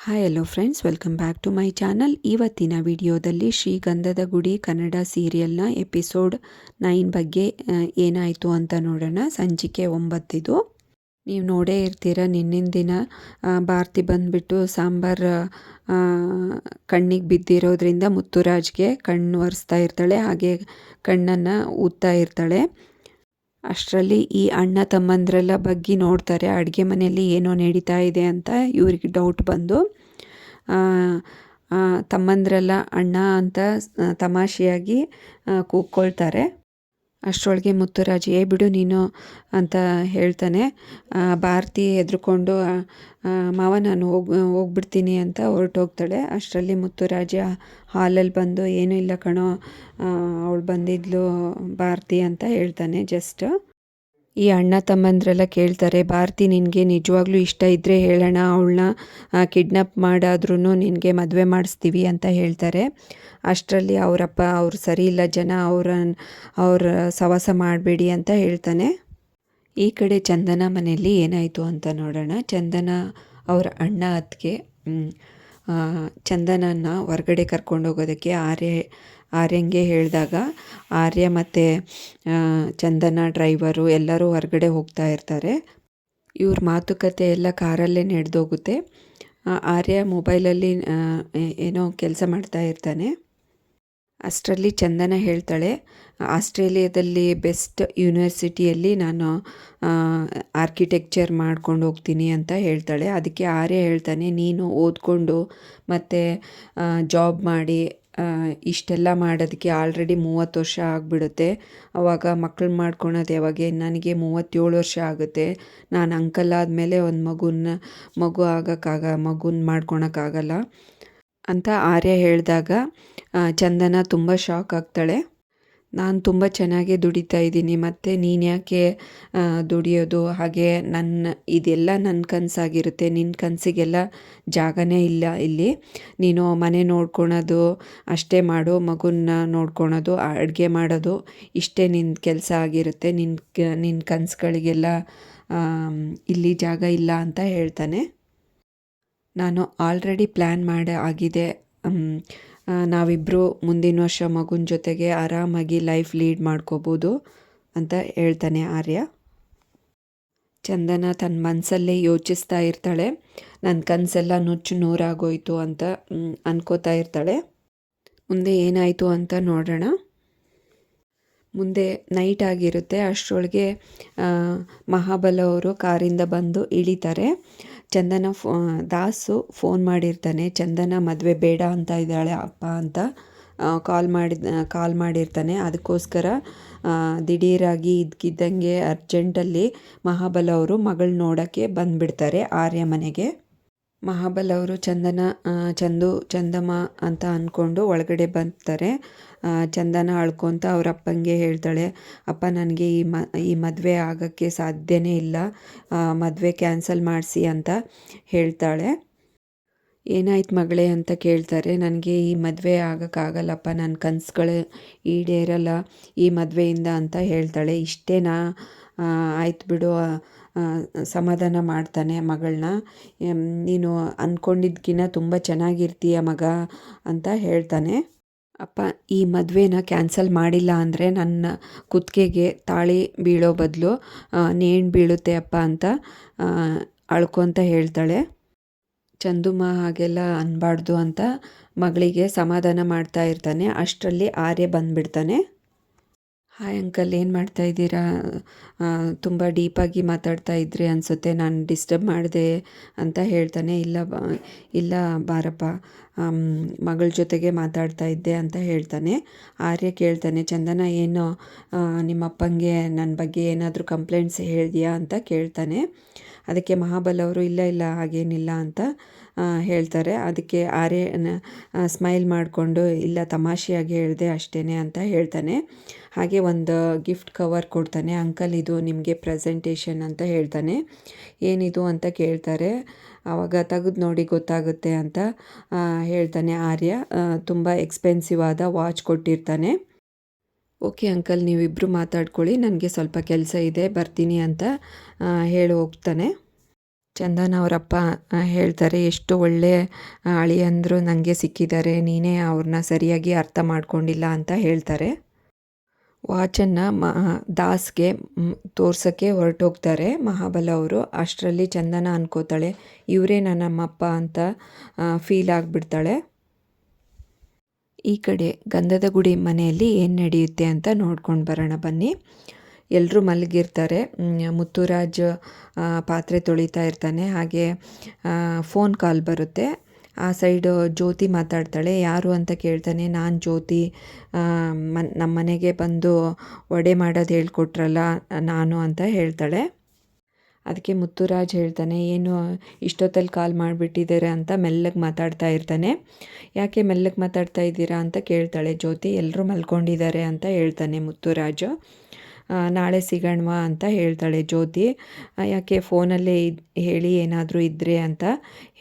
Hi hello friends welcome back to my channel ಇವತ್ತಿನ ವಿಡಿಯೋದಲ್ಲಿ ಶ್ರೀಗಂಧದ ಗುಡಿ ಕನ್ನಡ ಸೀರಿಯಲ್ನ ಎಪಿಸೋಡ್ ನೈನ್ ಬಗ್ಗೆ ಏನಾಯಿತು ಅಂತ ನೋಡೋಣ. ಸಂಚಿಕೆ ಒಂಬತ್ತಿದು. ನೀವು ನೋಡೇ ಇರ್ತೀರ ನಿನ್ನಿನ ದಿನ ಭಾರತಿ ಬಂದುಬಿಟ್ಟು ಸಾಂಬಾರ್ ಕಣ್ಣಿಗೆ ಬಿದ್ದಿರೋದ್ರಿಂದ ಮುತ್ತುರಾಜ್ಗೆ ಕಣ್ಣು ಒರೆಸ್ತಾ ಇರ್ತಾಳೆ, ಹಾಗೆ ಕಣ್ಣನ್ನು ಊದ್ತಾ ಇರ್ತಾಳೆ. ಅಷ್ಟರಲ್ಲಿ ಈ ಅಣ್ಣ ತಮ್ಮಂದ್ರೆಲ್ಲ ಬಗ್ಗಿ ನೋಡ್ತಾರೆ, ಅಡುಗೆ ಮನೆಯಲ್ಲಿ ಏನೋ ನಡೀತಾ ಇದೆ ಅಂತ ಇವ್ರಿಗೆ ಡೌಟ್ ಬಂದು. ತಮ್ಮಂದ್ರೆಲ್ಲ ಅಣ್ಣ ಅಂತ ತಮಾಷೆಯಾಗಿ ಕೂಗ್ಕೊಳ್ತಾರೆ. ಅಷ್ಟರೊಳಗೆ ಮುತ್ತುರಾಜ್, ಏ ಬಿಡು ನೀನು ಅಂತ ಹೇಳ್ತಾನೆ. ಭಾರತಿ ಹೆದ್ರುಕೊಂಡು ಮಾವ ನಾನು ಹೋಗಿ, ಹೋಗ್ಬಿಡ್ತೀನಿ ಅಂತ ಹೊರಟೋಗ್ತಾಳೆ. ಅಷ್ಟರಲ್ಲಿ ಮುತ್ತುರಾಜ ಹಾಲಲ್ಲಿ ಬಂದು, ಏನೂ ಇಲ್ಲ ಕಣೋ ಅವಳು ಬಂದಿದ್ಲು ಭಾರತಿ ಅಂತ ಹೇಳ್ತಾನೆ ಜಸ್ಟ್. ಈ ಅಣ್ಣ ತಮ್ಮಂದ್ರೆಲ್ಲ ಕೇಳ್ತಾರೆ, ಭಾರತಿ, ನಿನಗೆ ನಿಜವಾಗ್ಲೂ ಇಷ್ಟ ಇದ್ದರೆ ಹೇಳೋಣ ಅವಳನ್ನ ಕಿಡ್ನಾಪ್ ಮಾಡಾದ್ರೂ ನಿನಗೆ ಮದುವೆ ಮಾಡಿಸ್ತೀವಿ ಅಂತ ಹೇಳ್ತಾರೆ. ಅಷ್ಟರಲ್ಲಿ ಅವರಪ್ಪ, ಅವ್ರು ಸರಿ ಇಲ್ಲ ಜನ ಅವ್ರ ಅವ್ರ ಸವಾಸ ಮಾಡಬೇಡಿ ಅಂತ ಹೇಳ್ತಾನೆ. ಈ ಕಡೆ ಚಂದನ ಮನೆಯಲ್ಲಿ ಏನಾಯಿತು ಅಂತ ನೋಡೋಣ. ಚಂದನ ಅವರ ಅಣ್ಣ ಅತ್ತಿಗೆ ಚಂದನನ್ನ ಹೊರಗಡೆ ಕರ್ಕೊಂಡು ಹೋಗೋದಕ್ಕೆ ಆರ್ಯ ಆರ್ಯಂಗೆ ಹೇಳಿದಾಗ, ಆರ್ಯ ಮತ್ತು ಚಂದನ ಡ್ರೈವರು ಎಲ್ಲರೂ ಹೊರಗಡೆ ಹೋಗ್ತಾ ಇರ್ತಾರೆ. ಇವ್ರ ಮಾತುಕತೆ ಎಲ್ಲ ಕಾರಲ್ಲೇ ನಡೆದೋಗುತ್ತೆ. ಆರ್ಯ ಮೊಬೈಲಲ್ಲಿ ಏನೋ ಕೆಲಸ ಮಾಡ್ತಾ ಇರ್ತಾನೆ. ಅಷ್ಟರಲ್ಲಿ ಚಂದನ ಹೇಳ್ತಾಳೆ, ಆಸ್ಟ್ರೇಲಿಯಾದಲ್ಲಿ ಬೆಸ್ಟ್ ಯೂನಿವರ್ಸಿಟಿಯಲ್ಲಿ ನಾನು ಆರ್ಕಿಟೆಕ್ಚರ್ ಮಾಡ್ಕೊಂಡು ಹೋಗ್ತೀನಿ ಅಂತ ಹೇಳ್ತಾಳೆ. ಅದಕ್ಕೆ ಆರ್ಯ ಹೇಳ್ತಾನೆ, ನೀನು ಓದ್ಕೊಂಡು ಮತ್ತು ಜಾಬ್ ಮಾಡಿ ಇಷ್ಟೆಲ್ಲ ಮಾಡೋದಕ್ಕೆ ಆಲ್ರೆಡಿ ಮೂವತ್ತು ವರ್ಷ ಆಗಿಬಿಡುತ್ತೆ. ಅವಾಗ ಮಕ್ಕಳು ಮಾಡ್ಕೊಳೋದು ಯಾವಾಗ? ನನಗೆ ಮೂವತ್ತೇಳು ವರ್ಷ ಆಗುತ್ತೆ. ನಾನು ಅಂಕಲ್ ಆದಮೇಲೆ ಒಂದು ಮಗುನ, ಮಗು ಆಗೋಕ್ಕಾಗ, ಮಗುನ ಮಾಡ್ಕೊಳಕ್ಕಾಗಲ್ಲ ಅಂತ ಆರ್ಯ ಹೇಳಿದಾಗ ಚಂದನ ತುಂಬ ಶಾಕ್ ಆಗ್ತಾಳೆ. ನಾನು ತುಂಬ ಚೆನ್ನಾಗೇ ದುಡಿತಾ ಇದ್ದೀನಿ, ಮತ್ತು ನೀನು ಯಾಕೆ ದುಡಿಯೋದು? ಹಾಗೆ ನನ್ನ ಇದೆಲ್ಲ ನನ್ನ ಕನಸಾಗಿರುತ್ತೆ. ನಿನ್ನ ಕನಸಿಗೆಲ್ಲ ಜಾಗನೇ ಇಲ್ಲ ಇಲ್ಲಿ. ನೀನು ಮನೆ ನೋಡ್ಕೊಳೋದು, ಅಷ್ಟೇ ಮಾಡು. ಮಗುನ ನೋಡ್ಕೊಳೋದು, ಅಡುಗೆ ಮಾಡೋದು, ಇಷ್ಟೇ ನಿನ್ನ ಕೆಲಸ ಆಗಿರುತ್ತೆ. ನಿನ್ನ ನಿನ್ನ ಕನಸುಗಳಿಗೆಲ್ಲ ಇಲ್ಲಿ ಜಾಗ ಇಲ್ಲ ಅಂತ ಹೇಳ್ತಾನೆ. ನಾನು ಆಲ್ರೆಡಿ ಪ್ಲ್ಯಾನ್ ಮಾಡಿ, ಆಗಿದೆ. ನಾವಿಬ್ಬರು ಮುಂದಿನ ವರ್ಷ ಮಗುನ ಜೊತೆಗೆ ಆರಾಮಾಗಿ ಲೈಫ್ ಲೀಡ್ ಮಾಡ್ಕೋಬೋದು ಅಂತ ಹೇಳ್ತಾನೆ ಆರ್ಯ. ಚಂದನ ತನ್ನ ಮನಸ್ಸಲ್ಲೇ ಯೋಚಿಸ್ತಾ ಇರ್ತಾಳೆ. ನನ್ನ ಕನಸೆಲ್ಲ ನುಚ್ಚು ನೂರಾಗೋಯ್ತು ಅಂತ ಅನ್ಕೋತಾ ಇರ್ತಾಳೆ. ಮುಂದೆ ಏನಾಯಿತು ಅಂತ ನೋಡೋಣ. ಮುಂದೆ ನೈಟ್ ಆಗಿರುತ್ತೆ. ಅಷ್ಟರೊಳಗೆ ಮಹಾಬಲ ಅವರು ಕಾರಿಂದ ಬಂದು ಇಳಿತಾರೆ. ಚಂದನ ದಾಸು ಫೋನ್ ಮಾಡಿರ್ತಾನೆ, ಚಂದನ, ಮದುವೆ ಬೇಡ ಅಂತ ಇದ್ದಾಳೆ ಅಪ್ಪ ಅಂತ ಕಾಲ್ ಮಾಡಿದ ಕಾಲ್ ಮಾಡಿರ್ತಾನೆ. ಅದಕ್ಕೋಸ್ಕರ ದಿಢೀರಾಗಿ ಇದ್ಕಿದ್ದಂಗೆ ಅರ್ಜೆಂಟಲ್ಲಿ ಮಹಾಬಲ ಅವರು ಮಗಳು ನೋಡೋಕ್ಕೆ ಬಂದುಬಿಡ್ತಾರೆ ಆರ್ಯ ಮನೆಗೆ. ಮಹಾಬಲ ಅವರು ಚಂದನ ಚಂದು, ಚಂದಮ್ಮ ಅಂತ ಅಂದ್ಕೊಂಡು ಒಳಗಡೆ ಬರ್ತಾರೆ ಚಂದನ ಅಳ್ಕೊತ ಅವ್ರ ಅಪ್ಪಂಗೆ ಹೇಳ್ತಾಳೆ, ಅಪ್ಪ, ನನಗೆ ಈ ಮ, ಈ ಮದುವೆ ಆಗೋಕ್ಕೆ ಸಾಧ್ಯನೇ ಇಲ್ಲ ಮದುವೆ ಕ್ಯಾನ್ಸಲ್ ಮಾಡಿಸಿ ಅಂತ ಹೇಳ್ತಾಳೆ. ಏನಾಯ್ತು ಮಗಳೇ ಅಂತ ಕೇಳ್ತಾರೆ, ನನಗೆ ಈ ಮದುವೆ ಆಗೋಕ್ಕಾಗಲ್ಲಪ್ಪ ನನ್ನ ಕನಸುಗಳು ಈಡೇರಲ್ಲ, ಈ ಮದುವೆಯಿಂದ ಅಂತ ಹೇಳ್ತಾಳೆ. ಇಷ್ಟೇನಾ ಆಯ್ತು ಬಿಡು ಸಮಾಧಾನ ಮಾಡ್ತಾನೆ ಮಗಳನ್ನ ನೀನು ಅಂದ್ಕೊಂಡಿದ್ಕಿನ್ನ ತುಂಬ ಚೆನ್ನಾಗಿರ್ತೀಯ ಮಗ ಅಂತ ಹೇಳ್ತಾನೆ. ಅಪ್ಪ, ಈ ಮದುವೆನ ಕ್ಯಾನ್ಸಲ್ ಮಾಡಿಲ್ಲ ಅಂದರೆ ನನ್ನ ಕುತ್ತಿಗೆಗೆ ತಾಳಿ ಬೀಳೋ ಬದಲು ನೇಣು ಬೀಳುತ್ತೆ ಅಪ್ಪ ಅಂತ ಅಳ್ಕೊತ ಹೇಳ್ತಾಳೆ. ಚಂದುಮ ಹಾಗೆಲ್ಲ ಅನ್ನಬಾರ್ದು ಅಂತ ಮಗಳಿಗೆ ಸಮಾಧಾನ ಮಾಡ್ತಾ ಇರ್ತಾನೆ. ಅಷ್ಟರಲ್ಲಿ ಆರ್ಯ ಬಂದ್ಬಿಡ್ತಾನೆ. ಹಾಯ್ ಅಂಕಲ್, ಏನು ಮಾಡ್ತಾ ಇದ್ದೀರಾ? ತುಂಬ ಡೀಪಾಗಿ ಮಾತಾಡ್ತಾ ಇದ್ರಿ ಅನಿಸುತ್ತೆ. ನಾನು ಡಿಸ್ಟರ್ಬ್ ಮಾಡಿದೆ ಅಂತ ಹೇಳ್ತಾನೆ. ಇಲ್ಲ ಇಲ್ಲ ಬಾರಪ್ಪ ಮಗಳ ಜೊತೆಗೆ ಮಾತಾಡ್ತಾ ಇದ್ದೆ ಅಂತ ಹೇಳ್ತಾನೆ. ಆರ್ಯ ಕೇಳ್ತಾನೆ, ಚಂದನ, ಏನು ನಿಮ್ಮಪ್ಪಂಗೆ ನನ್ನ ಬಗ್ಗೆ ಏನಾದರೂ ಕಂಪ್ಲೇಂಟ್ಸ್ ಹೇಳಿದ್ಯಾ? ಅಂತ ಕೇಳ್ತಾನೆ. ಅದಕ್ಕೆ ಮಹಾಬಲ ಅವರು ಇಲ್ಲ ಇಲ್ಲ, ಹಾಗೇನಿಲ್ಲ ಅಂತ ಹೇಳ್ತಾರೆ. ಅದಕ್ಕೆ ಆರ್ಯನ ಸ್ಮೈಲ್ ಮಾಡಿಕೊಂಡು ಇಲ್ಲ, ತಮಾಷೆಯಾಗಿ ಹೇಳಿದೆ ಅಷ್ಟೇ ಅಂತ ಹೇಳ್ತಾನೆ. ಹಾಗೆ ಒಂದು ಗಿಫ್ಟ್ ಕವರ್ ಕೊಡ್ತಾನೆ. ಅಂಕಲ್ ಇದು ನಿಮಗೆ ಪ್ರೆಸೆಂಟೇಷನ್ ಅಂತ ಹೇಳ್ತಾನೆ. ಏನಿದು ಅಂತ ಕೇಳ್ತಾರೆ. ಆವಾಗ ತೆಗೆದು ನೋಡಿ ಗೊತ್ತಾಗುತ್ತೆ ಅಂತ ಹೇಳ್ತಾನೆ ಆರ್ಯ. ತುಂಬ ಎಕ್ಸ್ಪೆನ್ಸಿವ್ ಆದ ವಾಚ್ ಕೊಟ್ಟಿರ್ತಾನೆ. ಓಕೆ ಅಂಕಲ್ ನೀವಿಬ್ಬರು ಮಾತಾಡ್ಕೊಳ್ಳಿ, ನನಗೆ ಸ್ವಲ್ಪ ಕೆಲಸ ಇದೆ, ಬರ್ತೀನಿ ಅಂತ ಹೇಳಿ ಹೋಗ್ತಾನೆ. ಚಂದನ್ ಅವರಪ್ಪ ಹೇಳ್ತಾರೆ, ಎಷ್ಟು ಒಳ್ಳೆ ಅಳಿಯಂದರು ನನಗೆ ಸಿಕ್ಕಿದ್ದಾರೆ, ನೀನೇ ಅವ್ರನ್ನ ಸರಿಯಾಗಿ ಅರ್ಥ ಮಾಡ್ಕೊಂಡಿಲ್ಲ ಅಂತ ಹೇಳ್ತಾರೆ. ವಾಚನ್ನು ಮ ದಾಸ್ಗೆ ತೋರ್ಸೋಕ್ಕೆ ಹೊರಟೋಗ್ತಾರೆ, ಮಹಾಬಲ ಅವರು. ಅಷ್ಟರಲ್ಲಿ ಚಂದನ ಅನ್ಕೋತಾಳೆ, ಇವರೇ ನನ್ನಮ್ಮಪ್ಪ ಅಂತ ಫೀಲ್ ಆಗಿಬಿಡ್ತಾಳೆ. ಈ ಕಡೆ ಗಂಧದ ಗುಡಿ ಮನೆಯಲ್ಲಿ ಏನು ನಡೆಯುತ್ತೆ ಅಂತ ನೋಡ್ಕೊಂಡು ಬರೋಣ ಬನ್ನಿ. ಎಲ್ಲರೂ ಮಲಗಿರ್ತಾರೆ. ಮುತ್ತುರಾಜ್ ಪಾತ್ರೆ ತೊಳಿತಾ ಇರ್ತಾನೆ. ಹಾಗೆ ಫೋನ್ ಕಾಲ್ ಬರುತ್ತೆ. ಆ ಸೈಡು ಜ್ಯೋತಿ ಮಾತಾಡ್ತಾಳೆ. ಯಾರು ಅಂತ ಕೇಳ್ತಾನೆ, ನಾನು ಜ್ಯೋತಿ ಮನ್ ನಮ್ಮ ಮನೆಗೆ ಬಂದು ವಡೆ ಮಾಡೋದು ಹೇಳ್ಕೊಟ್ರಲ್ಲ, ನಾನು ಅಂತ ಹೇಳ್ತಾಳೆ. ಅದಕ್ಕೆ ಮುತ್ತುರಾಜ್ ಹೇಳ್ತಾನೆ, ಏನು ಇಷ್ಟೊತ್ತಲ್ಲಿ ಕಾಲ್ ಮಾಡಿಬಿಟ್ಟಿದ್ದಾರೆ ಅಂತ ಮೆಲ್ಲಗೆ ಮಾತಾಡ್ತಾ ಇರ್ತಾನೆ. ಯಾಕೆ ಮೆಲ್ಲಗೆ ಮಾತಾಡ್ತಾ ಇದ್ದೀರಾ ಅಂತ ಕೇಳ್ತಾಳೆ ಜ್ಯೋತಿ ಎಲ್ಲರೂ ಮಲ್ಕೊಂಡಿದ್ದಾರೆ ಅಂತ ಹೇಳ್ತಾನೆ ಮುತ್ತುರಾಜು. ನಾಳೆ ಸಿಗೋಣವಾ ಅಂತ ಹೇಳ್ತಾಳೆ ಜ್ಯೋತಿ. ಯಾಕೆ ಫೋನಲ್ಲೇ ಇದ್, ಹೇಳಿ ಏನಾದರೂ ಇದ್ದರೆ ಅಂತ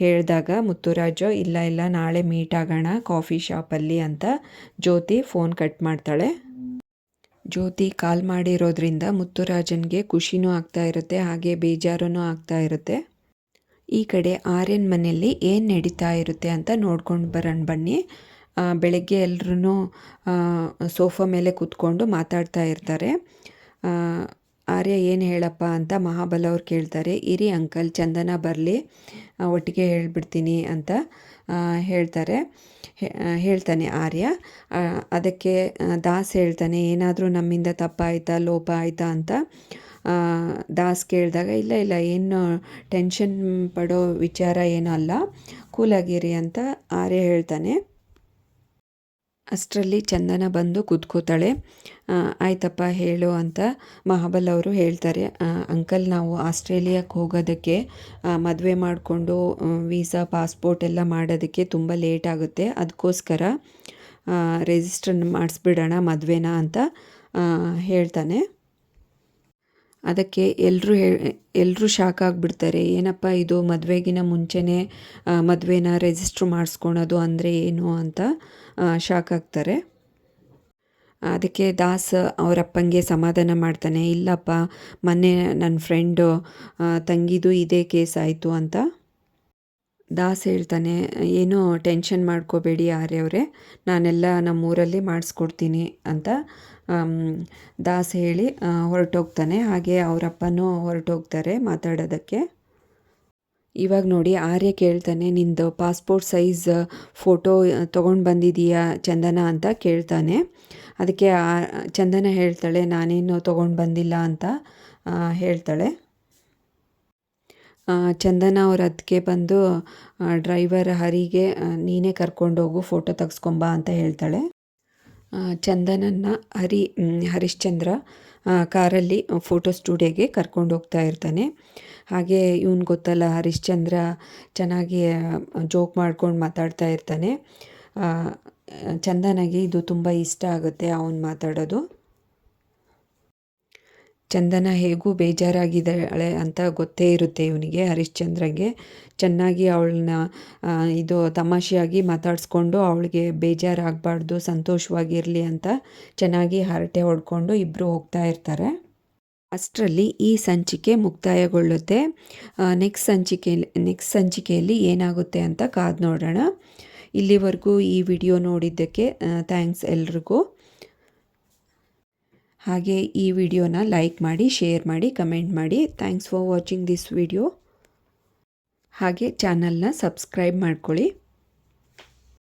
ಹೇಳಿದಾಗ ಮುತ್ತುರಾಜು, ಇಲ್ಲ ಇಲ್ಲ, ನಾಳೆ ಮೀಟ್ ಆಗೋಣ ಕಾಫಿ ಶಾಪಲ್ಲಿ ಅಂತ ಜ್ಯೋತಿ ಫೋನ್ ಕಟ್ ಮಾಡ್ತಾಳೆ. ಜ್ಯೋತಿ ಕಾಲ್ ಮಾಡಿರೋದ್ರಿಂದ ಮುತ್ತುರಾಜನ್ಗೆ ಖುಷಿನೂ ಆಗ್ತಾ ಇರುತ್ತೆ, ಹಾಗೆ ಬೇಜಾರೂ ಆಗ್ತಾ ಇರುತ್ತೆ. ಈ ಕಡೆ ಆರ್ಯನ್ ಮನೆಯಲ್ಲಿ ಏನು ನಡೀತಾ ಇರುತ್ತೆ ಅಂತ ನೋಡ್ಕೊಂಡು ಬರೋಣ ಬನ್ನಿ. ಬೆಳಗ್ಗೆ ಎಲ್ಲರೂ ಸೋಫಾ ಮೇಲೆ ಕೂತ್ಕೊಂಡು ಮಾತಾಡ್ತಾ ಇರ್ತಾರೆ. ಆರ್ಯ ಏನು ಹೇಳಪ್ಪ ಅಂತ ಮಹಾಬಲ ಅವ್ರು ಕೇಳ್ತಾರೆ. ಇರಿ ಅಂಕಲ್, ಚಂದನ ಬರಲಿ ಒಟ್ಟಿಗೆ ಹೇಳ್ಬಿಡ್ತೀನಿ ಅಂತ ಹೇಳ್ತಾರೆ. ಹೇಳ್ತಾನೆ ಆರ್ಯ. ಅದಕ್ಕೆ ದಾಸ್ ಹೇಳ್ತಾನೆ, ಏನಾದರೂ ನಮ್ಮಿಂದ ತಪ್ಪಾಯಿತಾ, ಲೋಪ ಆಯಿತಾ ಅಂತ ದಾಸ್ ಕೇಳಿದಾಗ, ಇಲ್ಲ ಇಲ್ಲ, ಏನು ಟೆನ್ಷನ್ ಪಡೋ ವಿಚಾರ ಏನೂ ಅಲ್ಲ, ಕೂಲಾಗಿರಿ ಅಂತ ಆರ್ಯ ಹೇಳ್ತಾನೆ. ಅಷ್ಟರಲ್ಲಿ ಚಂದನ ಬಂದು ಕೂತ್ಕೋತಾಳೆ. ಆಯ್ತಪ್ಪ, ಹೇಳು ಅಂತ ಮಹಾಬಲ್ ಅವರು ಹೇಳ್ತಾರೆ. ಅಂಕಲ್, ನಾವು ಆಸ್ಟ್ರೇಲಿಯಾಕ್ಕೆ ಹೋಗೋದಕ್ಕೆ ಮದುವೆ ಮಾಡಿಕೊಂಡು ವೀಸಾ, ಪಾಸ್ಪೋರ್ಟ್ ಎಲ್ಲ ಮಾಡೋದಕ್ಕೆ ತುಂಬ ಲೇಟ್ ಆಗುತ್ತೆ. ಅದಕ್ಕೋಸ್ಕರ ರಿಜಿಸ್ಟರ್ ಮಾಡಿಸ್ಬಿಡೋಣ ಮದುವೆನ ಅಂತ ಹೇಳ್ತಾನೆ. ಅದಕ್ಕೆ ಎಲ್ಲರೂ ಹೇ ಎಲ್ಲರೂ ಶಾಕ್ ಆಗಿಬಿಡ್ತಾರೆ, ಏನಪ್ಪ ಇದು ಮದುವೆಗಿನ ಮುಂಚೆನೇ ಮದುವೆನ ರಿಜಿಸ್ಟ್ರ್ ಮಾಡಿಸ್ಕೊಳೋದು ಅಂದರೆ ಏನು ಅಂತ ಶಾಕ್ ಆಗ್ತಾರೆ. ಅದಕ್ಕೆ ದಾಸ್ ಅವರಪ್ಪಂಗೆ ಸಮಾಧಾನ ಮಾಡ್ತಾನೆ, ಇಲ್ಲಪ್ಪ, ಮೊನ್ನೆ ನನ್ನ ಫ್ರೆಂಡು ತಂಗಿದು ಇದೇ ಕೇಸ್ ಆಯಿತು ಅಂತ. ದಾಸ್ ಹೇಳ್ತಾನೆ, ಏನೂ ಟೆನ್ಷನ್ ಮಾಡ್ಕೋಬೇಡಿ ಆರ್ಯವರೇ ನಾನೆಲ್ಲ ನಮ್ಮೂರಲ್ಲಿ ಮಾಡಿಸ್ಕೊಡ್ತೀನಿ ಅಂತ. ದಾಸ್ ಹೇಳಿ ಹೊರಟೋಗ್ತಾನೆ. ಹಾಗೆ ಅವರಪ್ಪನೂ ಹೊರಟೋಗ್ತಾರೆ ಮಾತಾಡೋದಕ್ಕೆ. ಇವಾಗ ನೋಡಿ ಆರ್ಯ ಕೇಳ್ತಾನೆ, ನಿಂದು ಪಾಸ್ಪೋರ್ಟ್ ಸೈಜ್ ಫೋಟೋ ತೊಗೊಂಡು ಬಂದಿದೀಯಾ ಚಂದನ? ಅಂತ ಕೇಳ್ತಾನೆ. ಅದಕ್ಕೆ ಚಂದನ ಹೇಳ್ತಾಳೆ, ನಾನೇನು ತೊಗೊಂಡು ಬಂದಿಲ್ಲ ಅಂತ ಹೇಳ್ತಾಳೆ. ಚಂದನ ಅವ್ರ ಅದಕ್ಕೆ ಬಂದು ಡ್ರೈವರ್ ಹರಿಗೆ ನೀನೇ ಕರ್ಕೊಂಡೋಗು ಫೋಟೋ ತೆಗ್ಸ್ಕೊಂಬ ಅಂತ ಹೇಳ್ತಾಳೆ. ಚಂದನನ್ನ ಹರಿ ಹರಿಶ್ಚಂದ್ರ ಕಾರಲ್ಲಿ ಫೋಟೋ ಸ್ಟುಡಿಯೋಗೆ ಕರ್ಕೊಂಡು ಹೋಗ್ತಾ ಇರ್ತಾನೆ. ಹಾಗೆ ಇವನು ಗೊತ್ತಲ್ಲ, ಹರಿಶ್ಚಂದ್ರ ಚೆನ್ನಾಗಿ ಜೋಕ್ ಮಾಡ್ಕೊಂಡು ಮಾತಾಡ್ತಾ ಇರ್ತಾನೆ. ಚಂದನಗೆ ಇದು ತುಂಬ ಇಷ್ಟ ಆಗುತ್ತೆ ಅವನು ಮಾತಾಡೋದು. ಚಂದನ ಹೇಗೂ ಬೇಜಾರಾಗಿದ್ದಾಳೆ ಅಂತ ಗೊತ್ತೇ ಇರುತ್ತೆ ಇವನಿಗೆ, ಹರಿಶ್ಚಂದ್ರಗೆ. ಚೆನ್ನಾಗಿ ಅವಳನ್ನ ಇದು ತಮಾಷೆಯಾಗಿ ಮಾತಾಡಿಸ್ಕೊಂಡು ಅವಳಿಗೆ ಬೇಜಾರಾಗಬಾರ್ದು, ಸಂತೋಷವಾಗಿರಲಿ ಅಂತ ಚೆನ್ನಾಗಿ ಹರಟೆ ಹೊಡ್ಕೊಂಡು ಇಬ್ಬರು ಹೋಗ್ತಾ ಇರ್ತಾರೆ. ಅಷ್ಟರಲ್ಲಿ ಈ ಸಂಚಿಕೆ ಮುಕ್ತಾಯಗೊಳ್ಳುತ್ತೆ. ನೆಕ್ಸ್ಟ್ ಸಂಚಿಕೆ ನೆಕ್ಸ್ಟ್ ಸಂಚಿಕೆಯಲ್ಲಿ ಏನಾಗುತ್ತೆ ಅಂತ ಕಾದು ನೋಡೋಣ. ಇಲ್ಲಿವರೆಗೂ ಈ ವಿಡಿಯೋ ನೋಡಿದ್ದಕ್ಕೆ ಥ್ಯಾಂಕ್ಸ್ ಎಲ್ರಿಗೂ. ಹಾಗೆ ಈ ವಿಡಿಯೋನ ಲೈಕ್ ಮಾಡಿ, ಶೇರ್ ಮಾಡಿ, ಕಮೆಂಟ್ ಮಾಡಿ. Thanks for watching this video ಹಾಗೆ ಚಾನಲ್ನ ಸಬ್ಸ್ಕ್ರೈಬ್ ಮಾಡ್ಕೊಳ್ಳಿ.